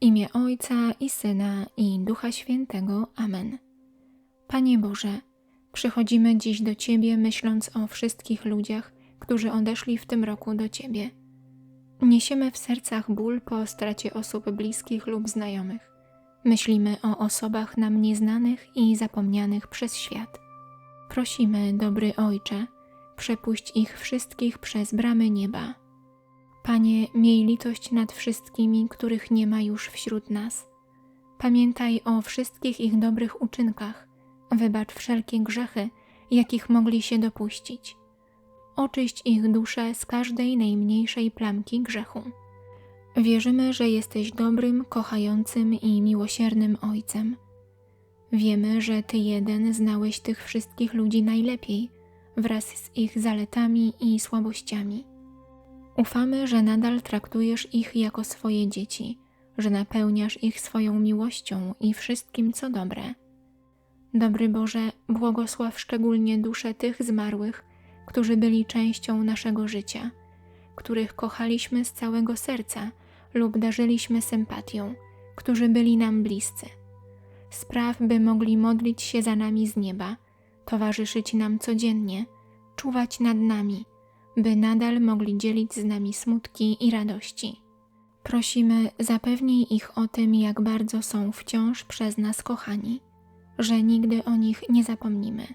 imię Ojca i Syna i Ducha Świętego. Amen. Panie Boże, przychodzimy dziś do Ciebie myśląc o wszystkich ludziach, którzy odeszli w tym roku do Ciebie. Niesiemy w sercach ból po stracie osób bliskich lub znajomych. Myślimy o osobach nam nieznanych i zapomnianych przez świat. Prosimy, dobry Ojcze, przepuść ich wszystkich przez bramy nieba. Panie, miej litość nad wszystkimi, których nie ma już wśród nas. Pamiętaj o wszystkich ich dobrych uczynkach, wybacz wszelkie grzechy, jakich mogli się dopuścić. Oczyść ich duszę z każdej najmniejszej plamki grzechu. Wierzymy, że jesteś dobrym, kochającym i miłosiernym Ojcem. Wiemy, że Ty jeden znałeś tych wszystkich ludzi najlepiej, wraz z ich zaletami i słabościami. Ufamy, że nadal traktujesz ich jako swoje dzieci, że napełniasz ich swoją miłością i wszystkim, co dobre. Dobry Boże, błogosław szczególnie dusze tych zmarłych, którzy byli częścią naszego życia, których kochaliśmy z całego serca lub darzyliśmy sympatią, którzy byli nam bliscy. Spraw, by mogli modlić się za nami z nieba, towarzyszyć nam codziennie, czuwać nad nami, by nadal mogli dzielić z nami smutki i radości. Prosimy, zapewnij ich o tym, jak bardzo są wciąż przez nas kochani, że nigdy o nich nie zapomnimy.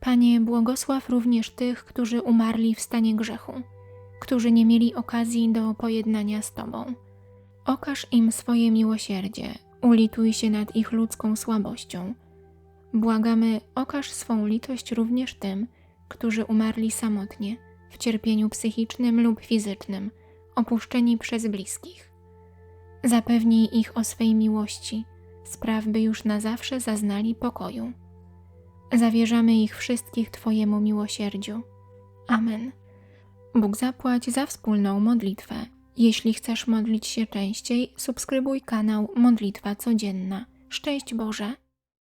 Panie, błogosław również tych, którzy umarli w stanie grzechu, którzy nie mieli okazji do pojednania z Tobą. Okaż im swoje miłosierdzie, ulituj się nad ich ludzką słabością. Błagamy, okaż swą litość również tym, którzy umarli samotnie, w cierpieniu psychicznym lub fizycznym, opuszczeni przez bliskich. Zapewnij ich o swej miłości, spraw by już na zawsze zaznali pokoju. Zawierzamy ich wszystkich Twojemu miłosierdziu. Amen. Bóg zapłać za wspólną modlitwę. Jeśli chcesz modlić się częściej, subskrybuj kanał Modlitwa Codzienna. Szczęść Boże!